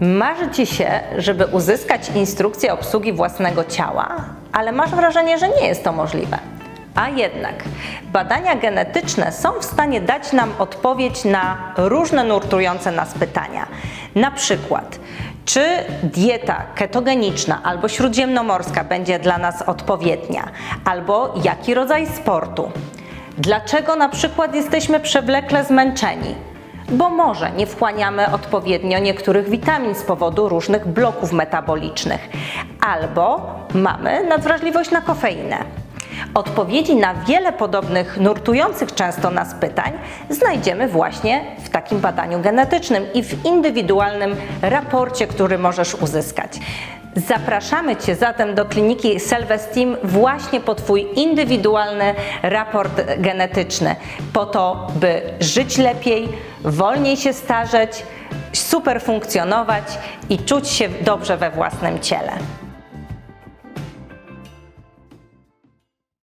Marzy Ci się, żeby uzyskać instrukcję obsługi własnego ciała, ale masz wrażenie, że nie jest to możliwe. A jednak badania genetyczne są w stanie dać nam odpowiedź na różne nurtujące nas pytania. Na przykład, czy dieta ketogeniczna albo śródziemnomorska będzie dla nas odpowiednia, albo jaki rodzaj sportu. Dlaczego na przykład jesteśmy przewlekle zmęczeni? Bo może nie wchłaniamy odpowiednio niektórych witamin z powodu różnych bloków metabolicznych, albo mamy nadwrażliwość na kofeinę. Odpowiedzi na wiele podobnych, nurtujących często nas pytań znajdziemy właśnie w takim badaniu genetycznym i w indywidualnym raporcie, który możesz uzyskać. Zapraszamy Cię zatem do kliniki Selwestim właśnie po Twój indywidualny raport genetyczny, po to, by żyć lepiej, wolniej się starzeć, super funkcjonować i czuć się dobrze we własnym ciele.